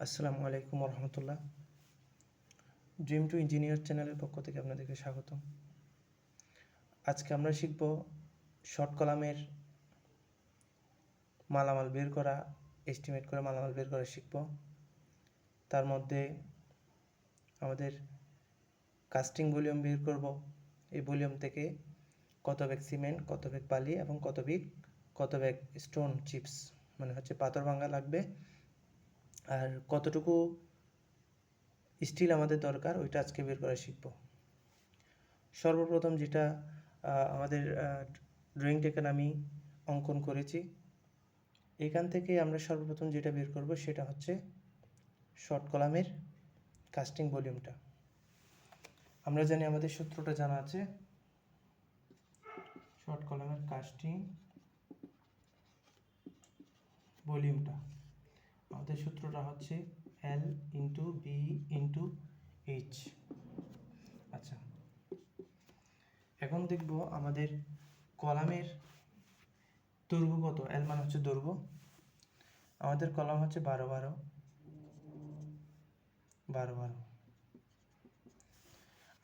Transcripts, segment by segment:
আসসালামু আলাইকুম রহমতুল্লাহ dream two engineer চ্যানেলের পক্ষ থেকে আপনাদেরকে স্বাগত আজকে আমরা শিখব শর্ট কলামের মালামাল বের করা এস্টিমেট করে মালামাল বের করা শিখব। তার মধ্যে আমাদের কাস্টিং ভলিউম বের করব। এই ভলিউম থেকে কত ব্যাগ সিমেন্ট কত ব্যাগ বালি এবং কত ব্যাগ কত ব্যাগ স্টোন চিপস মানে হচ্ছে পাথর ভাঙা লাগবে। আর কতটুকু স্টিল আমাদের দরকার, ওইটা আজকে বের করা শিখব। সর্বপ্রথম যেটা আমাদের ড্রয়িং টেকেন আমি অঙ্কন করেছি। এখান থেকে আমরা সর্বপ্রথম যেটা বের করব সেটা হচ্ছে শর্ট কলামের কাস্টিং ভলিউমটা আমরা জানি আমাদের সূত্রটা জানা আছে শর্ট কলামের কাস্টিং ভলিউমটা আমাদের সূত্রটা হচ্ছে L into B into H আচ্ছা এখন দেখব আমাদের কলামের দৈর্ঘ্য কত? এল মানে হচ্ছে দৈর্ঘ্য। আমাদের কলাম হচ্ছে বারো বারো। বারো বারো।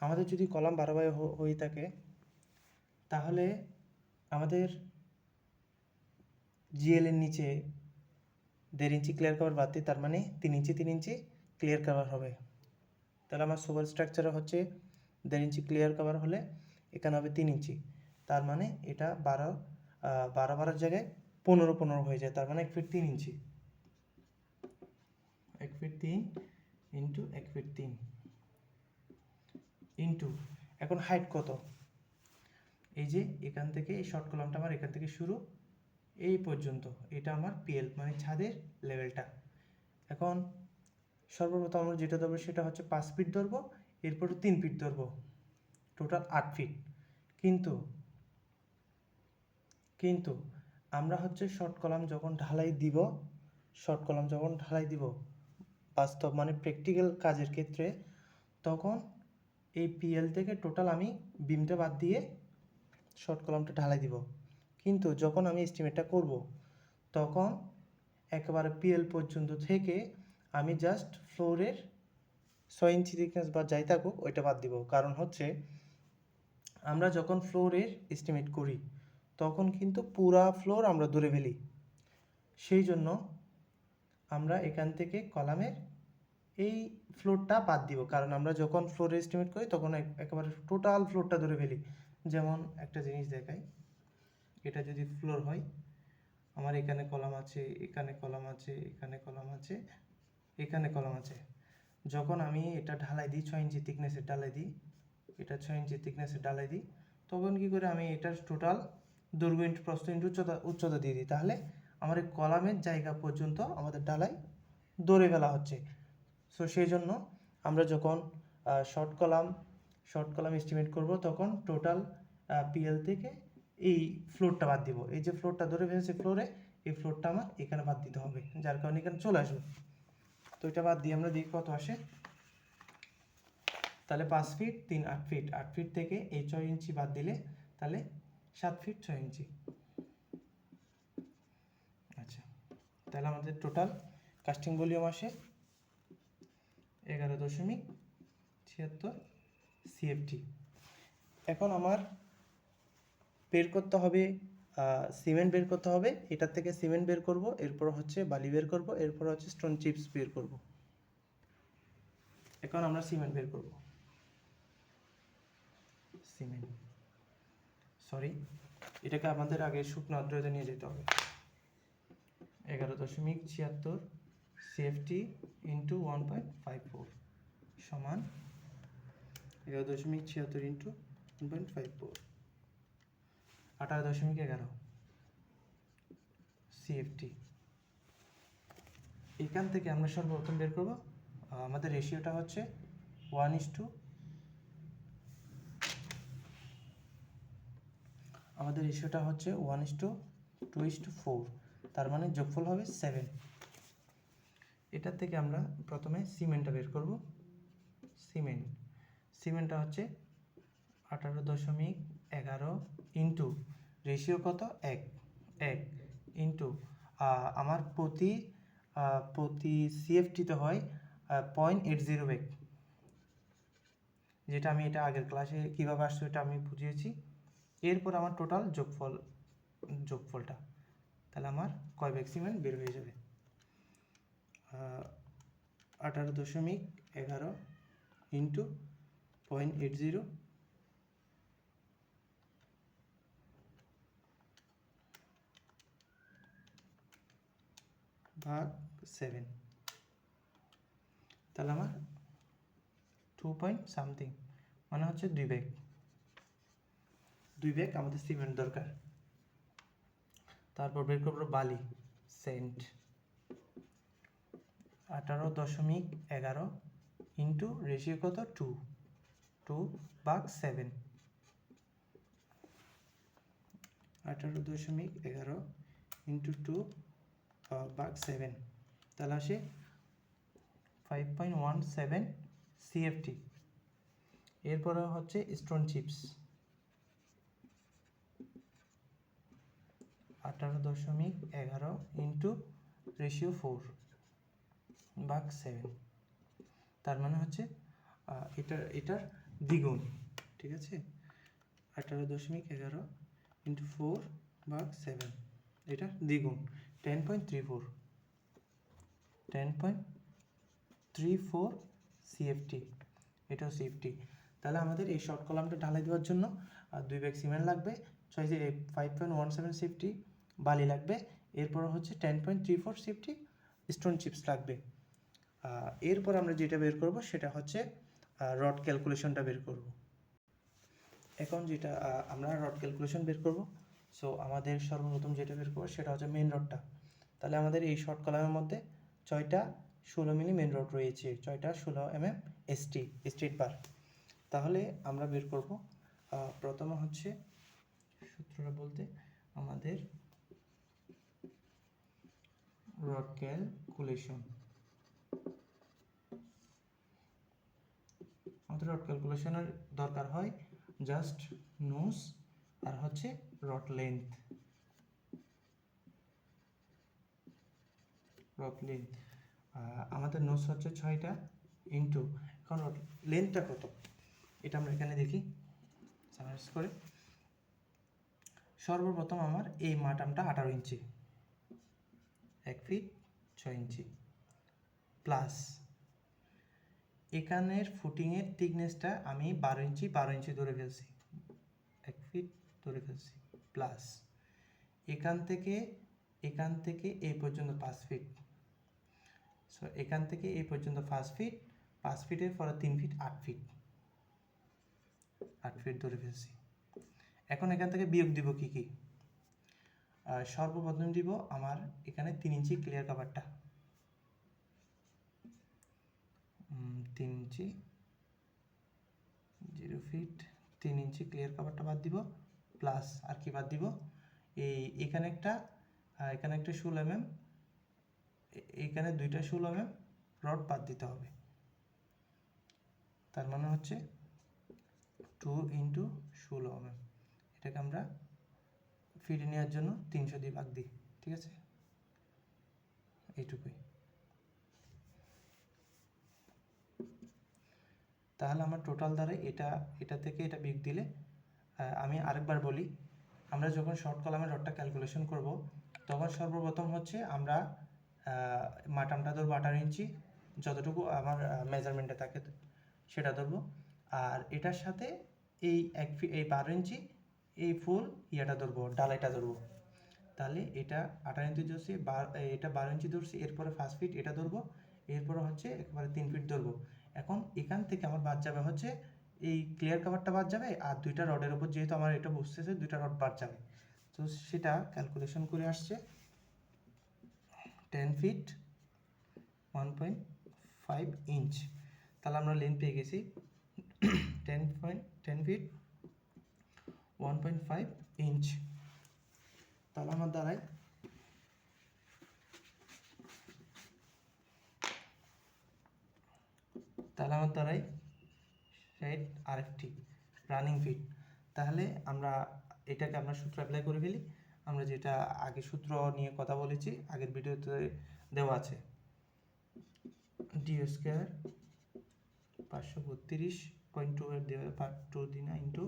আমাদের যদি কলাম বারো বারো হয়ে থাকে, তাহলে আমাদের জিএল এর নিচে দেড় ইঞ্চি ক্লিয়ার কভার বাদ দিই তার মানে তিন ইঞ্চি তিন ইঞ্চি ক্লিয়ার কভার হবে। তাহলে আমার সুপার স্ট্রাকচারে হচ্ছে দেড় ইঞ্চি ক্লিয়ার কভার হলে এখানে হবে তিন ইঞ্চি। তার মানে এটা বারো বারো বারোর জায়গায় পনেরো পনেরো হয়ে যায়, তার মানে এক ফিট তিন ইঞ্চি। এক ফিট তিন ইন্টু এক ফিট তিন ইন্টু এখন হাইট কত? এই যে এখান থেকে এই শর্ট কলামটা আমার এখান থেকে শুরু। এই পর্যন্ত। এটা আমার পিএল মানে ছাদের লেভেলটা এখন সর্বপ্রথম আমরা যেটা ধরবো সেটা হচ্ছে পাঁচ ফিট ধরবো, এরপর তিন ফিট ধরবো। টোটাল আট ফিট কিন্তু কিন্তু আমরা হচ্ছে শর্ট কলাম যখন ঢালাই দিব শর্ট কলাম যখন ঢালাই দিব, বাস্তব মানে প্র্যাকটিক্যাল কাজের ক্ষেত্রে, তখন এই পিএল থেকে টোটাল আমি বিমটা বাদ দিয়ে শর্ট কলামটা ঢালাই দিব। কিন্তু যখন আমি এস্টিমেটটা করব, তখন একেবারে পিএল পর্যন্ত থেকে আমি জাস্ট ফ্লোরের ছয় ইঞ্চি থিকনেস বা যাই থাকুক, ওইটা বাদ দিব। কারণ হচ্ছে, আমরা যখন ফ্লোরের এস্টিমেট করি, তখন কিন্তু পুরা ফ্লোর আমরা ধরে ফেলি। সেই জন্য আমরা এখান থেকে কলামের এই ফ্লোরটা বাদ দিব। কারণ আমরা যখন ফ্লোর এস্টিমেট করি, তখন এক- একেবারে টোটাল ফ্লোরটা ধরে ফেলি। যেমন একটা জিনিস দেখাই। এটা যদি ফ্লোর হয়, আমার এখানে কলাম আছে, এখানে কলাম আছে, এখানে কলাম আছে, এখানে কলাম আছে। যখন আমি এটা ঢালাই দিই, ছয় ইঞ্চি থিকনেসের ঢালাই দিই, এটা ছয় ইঞ্চি থিকনেসের ঢালাই দিই, তখন কি করে আমি এটার টোটাল দৈর্ঘ্য ইন্টু প্রস্থ ইন্টু উচ্চতা উচ্চতা দিয়ে দিই। তাহলে আমার এই কলামের জায়গা পর্যন্ত আমাদের ঢালাই দৌড়ে ফেলা হচ্ছে। সো সেই জন্য আমরা যখন short column short column estimate করব, তখন টোটাল পিএল থেকে এই ফ্লোরটা বাদ দিব। এই যে ফ্লোরটা ধরে ফেলেছে ফ্লোরে এই ফ্লোরটা আমার এখানে বাদ দিতে হবে। যার কারণে এখানে চলে আসবে। তো এটা বাদ দিয়ে আমরা দেখি কত আসে। তাহলে পাঁচ ফিট তিন আট ফিট আট ফিট থেকে এই ছয় ইঞ্চি বাদ দিলে তাহলে সাত ফিট ছয় ইঞ্চি। আচ্ছা তাহলে আমাদের টোটাল কাস্টিং ভলিউম আসে এগারো দশমিক ছিয়াত্তর সিএফটি এখন আমার বের করতে হবে সিমেন্ট বের করতে হবে, এটার থেকে সিমেন্ট বের করব, এরপর হচ্ছে বালি বের করব, এরপর হচ্ছে স্টোন চিপস বের করব। এখন আমরা সিমেন্ট বের করব। সিমেন্ট সরি এটাকে আমাদের আগে শুকনো আদ্রতা নিয়ে যেতে হবে। এগারো দশমিক ছিয়াত্তর CFT into one point five four সমান এগারো দশমিক ছিয়াত্তর into one point five four আঠারো দশমিক এগারো সিএফটি এখান থেকে আমরা সর্বপ্রথম বের করব। আমাদের রেশিওটা হচ্ছে ওয়ান ইস টু আমাদের রেশিওটা হচ্ছে one is to two is to four তার মানে যোগফল হবে সেভেন এটার থেকে আমরা প্রথমে সিমেন্টটা বের করব। সিমেন্ট সিমেন্টটা হচ্ছে আঠারো দশমিক এগারো ইন্টু রেশিও কত? এক। এক ইন্টু আমার প্রতি প্রতি সিএফটিতে হয় পয়েন্ট এইট জিরো এক যেটা আমি এটা আগের ক্লাসে কীভাবে আসছে এটা আমি বুঝিয়েছি। এরপর আমার টোটাল যোগফল, যোগফলটা। তাহলে আমার কয় বেগ সিমেন্ট বের হয়ে যাবে? আঠারো দশমিক এগারো ইন্টু পয়েন্ট এইট জিরো ভাগ সেভেন তাহলে আমার টু পয়েন্ট সামথিং মানে হচ্ছে দুই ব্যাগ দুই ব্যাগ আমাদের সিমেন্ট দরকার। তারপর বের করব বালি সেন্ট আঠারো দশমিক এগারো ইন্টু রেশিও কত? টু টু ভাগ সেভেন আঠারো দশমিক এগারো ইন্টু টু ভাগ সেভেন। তাহলে আসে five point one seven CFT এরপরে হচ্ছে স্টোন চিপস আঠারো দশমিক এগারো ইন্টু রেশিও ফোর ভাগ সেভেন। তার মানে হচ্ছে আহ, এটার দ্বিগুণ ঠিক আছে? আঠারো দশমিক এগারো ইন্টু ফোর ভাগ সেভেন। এটা দ্বিগুণ। Ten point three four ten point three four CFT এটাও সিএফটি তাহলে আমাদের এই শর্ট কলামটা ঢালাই দেওয়ার জন্য দুই ব্যাগ সিমেন্ট লাগবে ছয় five point one seven CFT বালি লাগবে, এরপর হচ্ছে ten point three four CFT stone chips লাগবে। এরপর আমরা যেটা বের করব, সেটা হচ্ছে রড ক্যালকুলেশনটা বের করব। এখন যেটা আমরা রড ক্যালকুলেশন বের করব সো আমাদের সর্বপ্রথম যেটা বের করব সেটা হচ্ছে মেন রডটা তাহলে আমাদের এই শর্ট কলামের মধ্যে ছয়টা ষোলো মিলি মেন রড রয়েছে, ছয়টা ষোলো M M ST street bar তাহলে আমরা বের করব প্রথমে হচ্ছে সূত্রটা বলতে আমাদের রড ক্যালকুলেশন আমাদের রড ক্যালকুলেশনের দরকার হয় জাস্ট নোস আর হচ্ছে রড লেন্থ রড লেন্থ আমাদের নোস হচ্ছে ছয়টা ইন্টু এখন রড লেন্থটা কত? এটা আমরা এখানে দেখি। সামারাইজ করে। সর্বপ্রথম আমার এই মাটামটা আঠারো ইঞ্চি। এক ফিট ছয় ইঞ্চি। প্লাস এখানের ফুটিংয়ের থিকনেসটা আমি বারো ইঞ্চি বারো ইঞ্চি ধরে ফেলছি। ধরে ফেলছি প্লাস এখান থেকে এখান থেকে এই পর্যন্ত পাঁচ ফিট সো এখান থেকে এই পর্যন্ত পাঁচ ফিট পাঁচ ফিটের পরে তিন ফিট আট ফিট আট ফিট ধরে ফেলছি। এখন এখান থেকে বিয়োগ দিব কি কি? সর্বপ্রথম দিব আমার এখানে তিন ইঞ্চি ক্লিয়ার কাভারটা তিন ইঞ্চি জিরো ফিট তিন ইঞ্চি ক্লিয়ার কাভারটা বাদ দিব। প্লাস আর কি বাদ দিব। এই, এখানে একটা এখানে একটা ষোলো এম এইখানে দুইটা ষোলো এম রড বাদ দিতে হবে। তার মানে হচ্ছে টু ইন্টু ষোলো এম এটাকে আমরা ফিরে নেওয়ার জন্য তিনশো দিয়ে ভাগ দিই, ঠিক আছে? এইটুকুই। তাহলে আমার টোটাল দ্বারা এটা এটা থেকে এটা বিগ দিলে আমি আরেকবার বলি, আমরা যখন শর্ট কলামের রডটা ক্যালকুলেশন করব, তখন সর্বপ্রথম হচ্ছে আমরা মাটামটা ধরবো আঠারো ইঞ্চি, যতটুকু আমার মেজারমেন্টে থাকে সেটা ধরবো। আর এটার সাথে এই এক ফি, এই বারো ইঞ্চি, এই ফুল ইয়েটা ধরবো, ডালাইটা ধরবো। তাহলে এটা আঠারো ইঞ্চি ধরছি এটা বারো ইঞ্চি ধরছি, এরপরে ফার্স্ট ফিট এটা ধরবো, এরপরে হচ্ছে একবারে তিন ফিট ধরবো। এখন এখান থেকে আমার বাদ যাবে হচ্ছে এই ক্লিয়ার কাভারটা বাদ যাবে আর দুইটা রডের উপর যেহেতু আমার এটা বুঝতেছে দুইটা রড বাদ যাবে। তো সেটা ক্যালকুলেশন করে আসছে ten feet one point five inch তাহলে আমরা লেন্থ পেয়ে গেছি ten point ten feet one point five inch তাহলে আমার দ্বারাই তাহলে আমার দ্বারাই ষাট আরেকটি, রানিং ফিট। তাহলে আমরা এটাকে আমরা সূত্র অ্যাপ্লাই করে ফেলি। আমরা যেটা আগে সূত্র নিয়ে কথা বলেছি, আগের ভিডিওতে দেওয়া আছে। ডি স্কোয়ার পাঁচশো বত্রিশ পয়েন্ট টু এর দেওয়া পার টু দিনা ইন্টু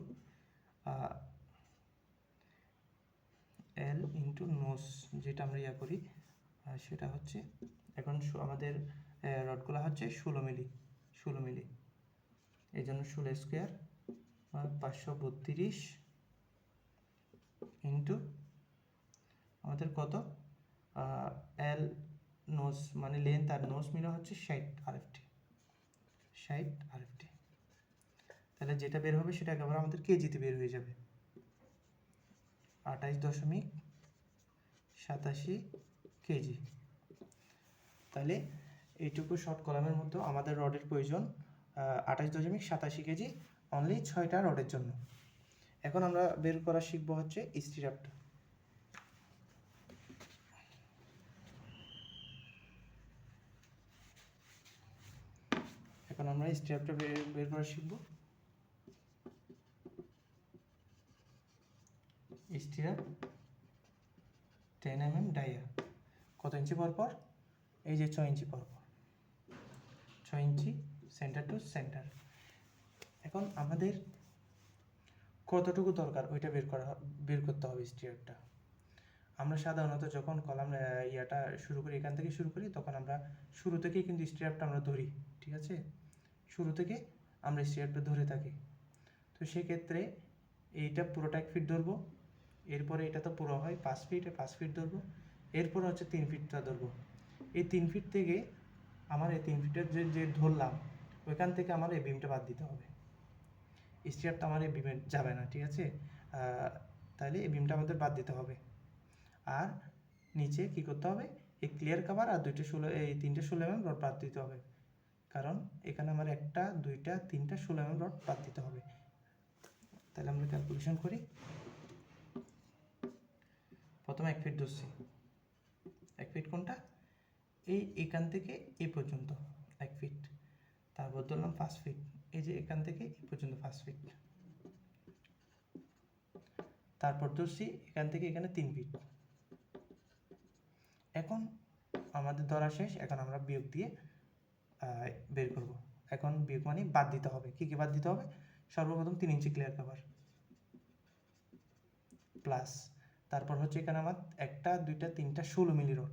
এল ইন্টু নোস যেটা আমরা ইয়া করি সেটা হচ্ছে এখন আমাদের রডগুলো হচ্ছে ষোলো মিলি ষোলো মিলি। এই জন্য ষোলো স্কোয়ার পাঁচশো বত্রিশ ইন্টু আমাদের কত? এল নোস মানে লেন্থ আর নোস মিলে হচ্ছে ষাট আরএফটি ষাট আরএফটি তাহলে যেটা বের হবে সেটা একেবারে আমাদের কেজিতে বের হয়ে যাবে। আঠাইশ দশমিক সাতাশি কেজি। তাহলে এইটুকু শর্ট কলামের মতো আমাদের রডের প্রয়োজন। আঠাশ দশমিক সাতাশি কেজি অনলি ছয়টা রডের জন্য। এখন আমরা বের করা শিখব হচ্ছে স্টিরাপটা এখন আমরা স্টিরাপটা বের করা শিখব। Stirrup ten M M dia. কত ইঞ্চি পর পর এই যে ছয় ইঞ্চি পর পর ছয় ইঞ্চি সেন্টার টু সেন্টার এখন আমাদের কতটুকু দরকার ওইটা বের করা, বের করতে হবে স্টিয়ারটা আমরা সাধারণত যখন কলাম ইয়াটা শুরু করি, এখান থেকে শুরু করি, তখন আমরা শুরু থেকেই কিন্তু স্টিয়ারটা আমরা ধরি, ঠিক আছে? শুরু থেকে আমরা স্টিয়ারটা ধরে থাকি। তো সেক্ষেত্রে এইটা পুরোটা এক ফিট ধরবো, এরপরে এটা তো পুরো হয় পাঁচ ফিট পাঁচ ফিট ধরবো, এরপরে হচ্ছে তিন ফিটটা ধরবো। এই তিন ফিট থেকে আমার এই তিন ফিটের যে যে ধরলাম ওইখান থেকে আমার এই বিমটা বাদ দিতে হবে। স্টিয়ারটা আমার এই বিমে যাবে না, ঠিক আছে? তাহলে এই বিমটা আমাদের বাদ দিতে হবে। আর নিচে কি করতে হবে? এই ক্লিয়ার কাভার আর দুইটা ষোলো, এই তিনটে ষোলো এমএম রড বাদ দিতে হবে। কারণ এখানে আমার একটা, দুইটা, তিনটা ষোলো এমএম রড বাদ দিতে হবে। তাহলে আমরা ক্যালকুলেশন করি। প্রথমে এক ফিট ধরছি। এক ফিট কোনটা? এই এখান থেকে এই পর্যন্ত, এক ফিট তারপর ধরলাম পাঁচ ফিট এই যে এখান থেকে এই পর্যন্ত পাঁচ ফিট তারপর ধরছি এখান থেকে এখানে তিন ফিট এখন আমাদের ধরা শেষ, এখন আমরা বিয়োগ দিয়ে বের করব। এখন বিয়োগ মানে বাদ দিতে হবে। কি কি বাদ দিতে হবে? সর্বপ্রথম তিন ইঞ্চি ক্লিয়ার কভার প্লাস তারপর হচ্ছে এখানে আমার একটা, দুইটা, তিনটা, ষোলো মিলি রড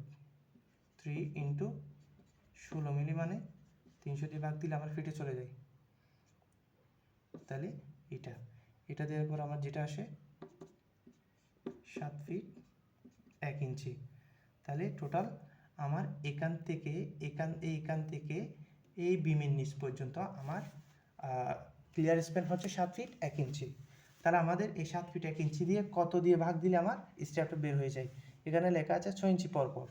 থ্রি ইন্টু ষোলো মিলি মানে তিনশো দিয়ে ভাগ দিলে আমার ফিটে চলে যায়। তাহলে এটা এটা দেওয়ার পর আমার যেটা আসে সাত ফিট এক ইঞ্চি। তাহলে টোটাল আমার এখান থেকে, এখান, এইখান থেকে এই বিমের নিচ পর্যন্ত আমার ক্লিয়ার স্প্যান হচ্ছে সাত ফিট এক ইঞ্চি। তাহলে আমাদের এই সাত ফিট এক ইঞ্চি দিয়ে কত দিয়ে ভাগ দিলে আমার স্ট্যাপটা বের হয়ে যায়? এখানে লেখা আছে ছয় ইঞ্চি পর পর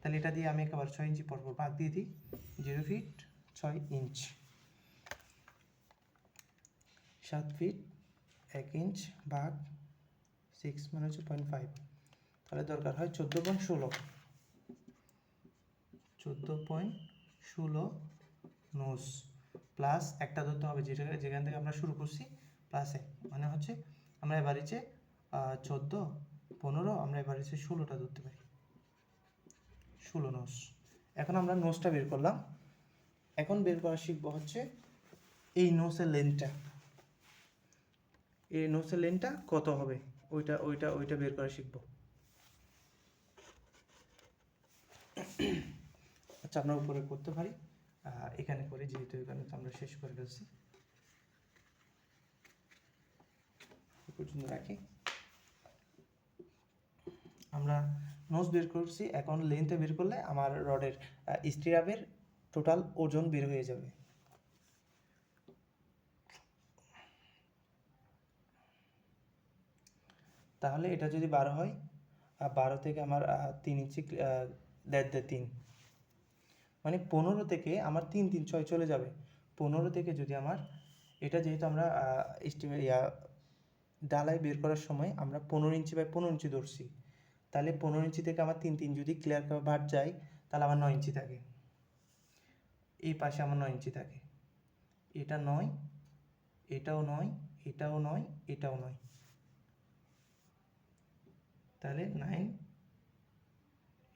তাহলে এটা দিয়ে আমি একেবারে ছয় ইঞ্চি পর পর ভাগ দিয়ে দিই। জিরো ফিট ছয় ইঞ্চ সাত ফিট এক ইঞ্চ ভাগ সিক্স মানে হচ্ছে পয়েন্ট ফাইভ তাহলে দরকার হয় চোদ্দ পয়েন্ট ষোলো। চোদ্দ পয়েন্ট ষোলো নোস প্লাস একটা ধরতে হবে যেটা, যেখান থেকে আমরা শুরু করছি প্লাস এক। মানে হচ্ছে আমরা এভারেজে চোদ্দ, পনেরো, আমরা এভারেজে ষোলোটা ধরতে পারি। ষোলো নোস এখন আমরা নোসটা বের করলাম। এখন বের করা শিখব হচ্ছে এই নোসের লেন্থটা এই নোসের লেনটা কত হবে? ওইটা ওইটা ওইটা বের করা শিখব। আচ্ছা আমরা উপরে করতে পারি। এখানে করে যেহেতু এখানে আমরা শেষ করে ফেলছি। পর্যন্ত রাখি। আমরা নোজ বের করছি। এখন লেন্থে বের করলে আমার রডের স্টিরাপের টোটাল ওজন বের হয়ে যাবে। তাহলে এটা যদি বারো হয়, আর বারো থেকে আমার তিন ইঞ্চি দেড় দেড় তিন। মানে পনেরো থেকে আমার তিন তিন ছয় চলে যাবে। পনেরো থেকে যদি আমার, এটা যেহেতু আমরা ইয়া, ডালাই বের করার সময় আমরা পনেরো ইঞ্চি বাই পনেরো ইঞ্চি ধরছি। তাহলে পনেরো ইঞ্চি থেকে আমার তিন তিন যদি ক্লিয়ার ভাট যায়, তাহলে আমার নয় ইঞ্চি থাকে। এই পাশে আমার নয় ইঞ্চি থাকে। এটা নয়, এটাও নয় এটাও নয় এটাও নয়। তাহলে নাইন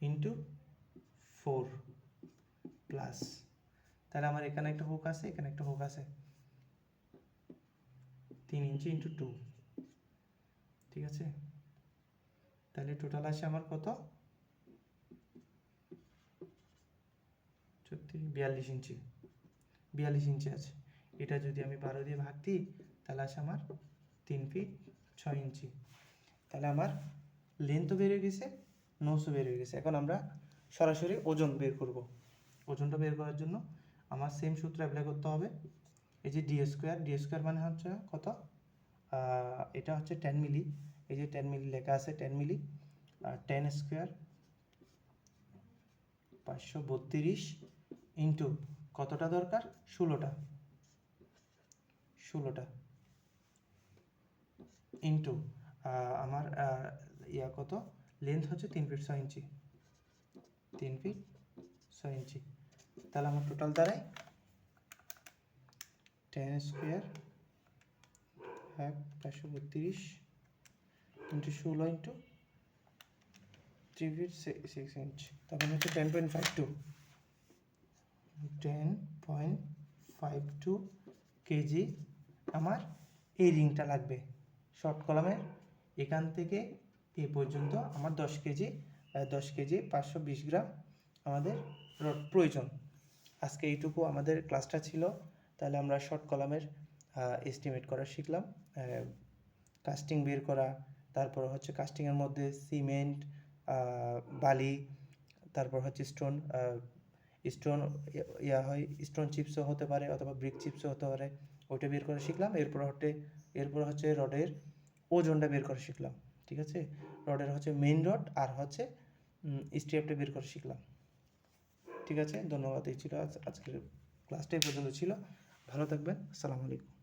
ইন্টু ফোর প্লাস তাহলে আমার এখানে একটা হুক আছে, এখানে একটা হুক আছে। তিন ইঞ্চি ইন্টু টু ঠিক আছে? তাহলে টোটাল আসে আমার কত? সত্যি? বিয়াল্লিশ ইঞ্চি। বিয়াল্লিশ ইঞ্চি আছে। এটা যদি আমি বারো দিয়ে ভাগ দিই, তাহলে আসে আমার তিন ফিট ছয় ইঞ্চি। তাহলে আমার লেন্থও বের হয়ে গেছে নোসও বের হয়ে গেছে। এখন আমরা সরাসরি ওজন বের করব। ওজনটা বের করার জন্য আমার সেম সূত্র অ্যাপ্লাই করতে হবে। এই যে ডি স্কোয়ার ডি স্কোয়ার মানে হচ্ছে কত? এটা হচ্ছে টেন মিলি এই যে টেন মিলি লেখা আছে টেন মিলি আর টেন স্কোয়ার পাঁচশো বত্রিশ। ইন্টু কতটা দরকার? ষোলোটা। ষোলোটা। ইন্টু আমার ইয়া কত? লেন্থ হচ্ছে তিন ফিট ছয় ইঞ্চি। তিন ফিট ছয় ইঞ্চি। তাহলে আমার টোটাল দাঁড়ায় টেন স্কোয়ার এক পাঁচশো বত্রিশ ইন্টু ষোলো into three feet six inch তখন হচ্ছে ten point five two ten point five two KG আমার এই রিংটা লাগবে। শর্ট কলামের এখান থেকে এ পর্যন্ত আমার দশ কেজি দশ কেজি পাঁচশো বিশ গ্রাম আমাদের রড প্রয়োজন। আজকে এইটুকু আমাদের ক্লাসটা ছিল, তাহলে আমরা শর্ট কলামের এস্টিমেট করা শিখলাম। কাস্টিং বের করা, তারপর হচ্ছে কাস্টিংয়ের মধ্যে সিমেন্ট বালি, তারপর হচ্ছে স্টোন স্টোন ইয়া হয় স্টোন চিপসও হতে পারে অথবা ব্রিক চিপসও হতে পারে, ওইটা বের করে শিখলাম। এরপর হচ্ছে এরপর হচ্ছে রডের ওজনটা বের করে শিখলাম, ঠিক আছে? রডের হচ্ছে মেইন রড আর হচ্ছে স্টেপটা বের করে শিখলাম, ঠিক আছে? ধন্যবাদ, এই ছিল আজ- আজকের ক্লাসটা এই পর্যন্ত ছিল। ভালো থাকবেন, আসসালামু আলাইকুম।